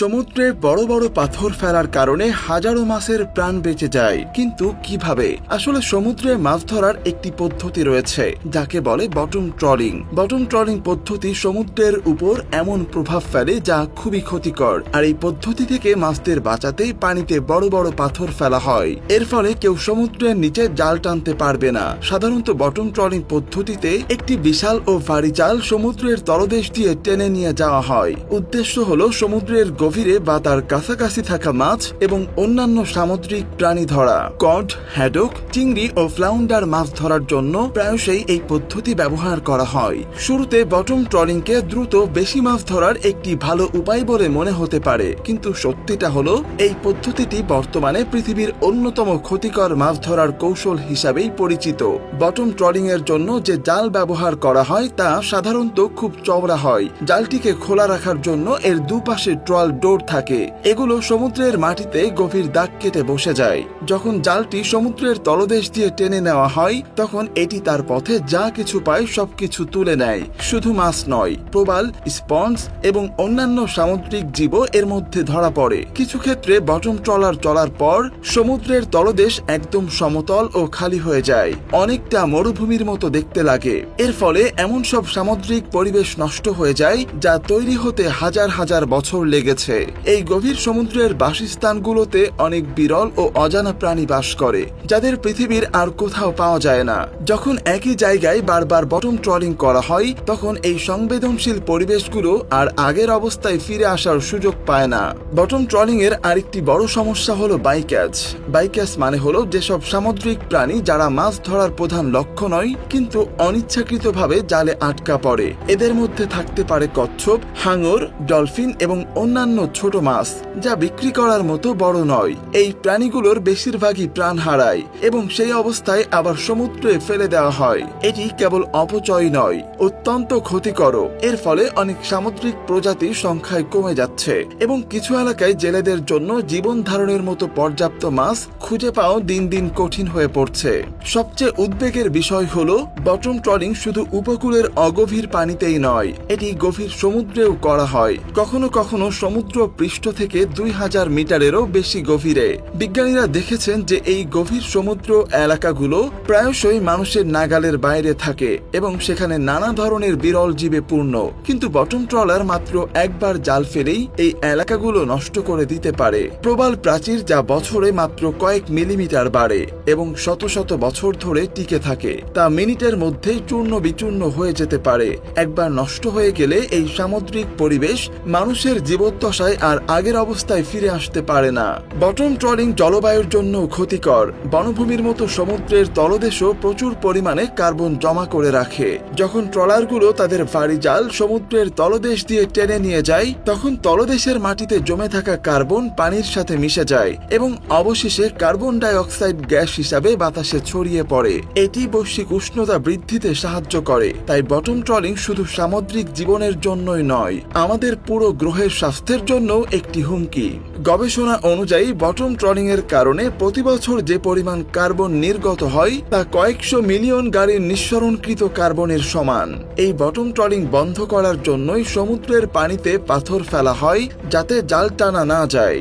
সমুদ্রে বড় বড় পাথর ফেলার কারণে হাজারো মাছের প্রাণ বেঁচে যায়। কিন্তু কীভাবে? আসলে সমুদ্রে মাছ ধরার একটি পদ্ধতি রয়েছে, যাকে বলে বটম ট্রলিং বটম ট্রলিং পদ্ধতি সমুদ্রের উপর এমন প্রভাব ফেলে যা খুবই ক্ষতিকর। আর এই পদ্ধতি থেকে মাছদের বাঁচাতেই পানিতে বড় বড় পাথর ফেলা হয়। এর ফলে কেউ সমুদ্রের নিচে জাল টানতে পারবে না। সাধারণত বটম ট্রলিং পদ্ধতিতে একটি বিশাল ও ভারী জাল সমুদ্রের তলদেশ দিয়ে টেনে নিয়ে যাওয়া হয়। উদ্দেশ্য হলো সমুদ্রের গভীরে বা তার কাছাকাছি থাকা মাছ এবং অন্যান্য সামুদ্রিক প্রাণী ধরা কড, হ্যাডক, চিংড়ি ও ফ্লাউন্ডার মাছ ধরার জন্য প্রায়শই এই পদ্ধতি ব্যবহার করা হয়। শুরুতে বটম ট্রলিংকে দ্রুত বেশি মাছ ধরার একটি ভালো উপায় বলে মনে হতে পারে, কিন্তু সত্যিটা হলো, এই পদ্ধতিটি বর্তমানে পৃথিবীর অন্যতম ক্ষতিকর মাছ ধরার কৌশল হিসাবেই পরিচিত। বটম ট্রলিং এর জন্য যে জাল ব্যবহার করা হয় তা সাধারণত খুব চওড়া হয়। জালটিকে খোলা রাখার জন্য এর দুপাশে ট্রল ডোর থাকে। এগুলো সমুদ্রের মাটিতে গভীর দাগ কেটে বসে যায়। যখন জালটি সমুদ্রের তলদেশ দিয়ে টেনে নেওয়া হয়, তখন এটি তার পথে যা কিছু পায় সবকিছু তুলে নেয়। শুধু মাছ নয়, প্রবাল, স্পঞ্জ এবং অন্যান্য সামুদ্রিক জীবও এর মধ্যে ধরা পড়ে। কিছু ক্ষেত্রে বটম ট্রলার চলার পর সমুদ্রের তলদেশ একদম সমতল ও খালি হয়ে যায়। অনেকটা মরুভূমির মতো দেখতে লাগে। এর ফলে এমন সব সামুদ্রিক পরিবেশ নষ্ট হয়ে যায়, যা তৈরি হতে হাজার হাজার বছর লেগেছে। এই গভীর সমুদ্রের বাসস্থানগুলোতে অনেক বিরল ও অজানা প্রাণী বাস করে, যাদের পৃথিবীর আর কোথাও পাওয়া যায় না। যখন একই জায়গায় বারবার বটম ট্রলিং করা হয়, তখন এই সংবেদনশীল পরিবেশগুলো আর আগের অবস্থায় ফিরে আসার সুযোগ পায় না। বটম ট্রলিং এর আরেকটি বড় সমস্যা হলো বাইক্যাচ। বাইক্যাচ মানে হলো যেসব সামুদ্রিক প্রাণী যারা মাছ ধরার প্রধান লক্ষ্য নয়, কিন্তু অনিচ্ছাকৃতভাবে জালে আটকা পড়ে। এদের মধ্যে থাকতে পারে কচ্ছপ, হাঙর, ডলফিন এবং অন্যান্য ছোট মাছ, যা বিক্রি করার মতো বড় নয়। এই প্রাণীগুলোর বেশিরভাগই প্রাণ হারায় এবং সেই অবস্থায় আবার সমুদ্রে ফেলে দেওয়া হয়। এটি কেবল অপচয় নয়, অত্যন্ত ক্ষতিকর এর ফলে অনেক সামুদ্রিক প্রজাতির সংখ্যায় কমে যাচ্ছে এবং কিছু এলাকায় জেলেদের জন্য জীবন ধারণের মতো পর্যাপ্ত মাছ খুঁজে পাওয়া দিন দিন কঠিন হয়ে পড়ছে। সবচেয়ে উদ্বেগের বিষয় হল, বটম ট্রলিং শুধু উপকূলের অগভীর পানিতেই নয়, এটি গভীর সমুদ্রেও করা হয়। কখনো কখনো সমুদ্র পৃষ্ঠ থেকে দুই হাজার মিটারেরও বেশি গভীরে। বিজ্ঞানীরা দেখেছেন যে এই গভীর সমুদ্র এলাকাগুলো প্রায়শই মানুষের নাগালের বাইরে থাকে এবং সেখানে নানা ধরনের বিরল জীবে পূর্ণ। কিন্তু বটম ট্রলার মাত্র একবার জাল ফেলেই এই এলাকাগুলো নষ্ট করে দিতে পারে। প্রবাল প্রাচীর যা বছরে মাত্র কয়েক মিলিমিটার বাড়ে এবং শত শত বছর ধরে টিকে থাকে। তা মিনিটের মধ্যেই চূর্ণ বিচূর্ণ হয়ে যেতে পারে। একবার নষ্ট হয়ে গেলে এই সামুদ্রিক পরিবেশ মানুষের জীবদ্দশায় আর আগের অবস্থায় ফিরে আসতে পারে না। বটম ট্রলিং জলবায়ুর জন্য ক্ষতিকর। বনভূমির মতো সমুদ্রের তলদেশও প্রচুর পরিমাণে কার্বন জমা করে রাখে। যখন ট্রলারগুলো তাদের ভারী জাল সমুদ্রের তলদেশ দিয়ে টেনে নিয়ে যায়, তখন তলদেশের মাটিতে জমে থাকা কার্বন পানির সাথে মিশে যায় এবং অবশেষে কার্বন ডাই অক্সাইড গ্যাস হিসাবে বাতাসে ছড়িয়ে পড়ে। এটি বৈশ্বিক উষ্ণতা বৃদ্ধিতে সাহায্য করে। তাই বটম ট্রলিং শুধু সামুদ্রিক জীবনের জন্যই নয়, আমাদের পুরো গ্রহের স্বাস্থ্যের জন্য একটি হুমকি। গবেষণা অনুযায়ী বটম ট্রলিং এর কারণে প্রতি বছর যে পরিমাণ কার্বন নির্গত হয়, তা কয়েকশো মিলিয়ন গাড়ির নিঃসরণকৃত কার্বনের সমান। এই বটম ট্রলিং বন্ধ করার জন্যই সমুদ্রের পানিতে পাথর ফেলা হয়, যাতে জাল টানা না যায়।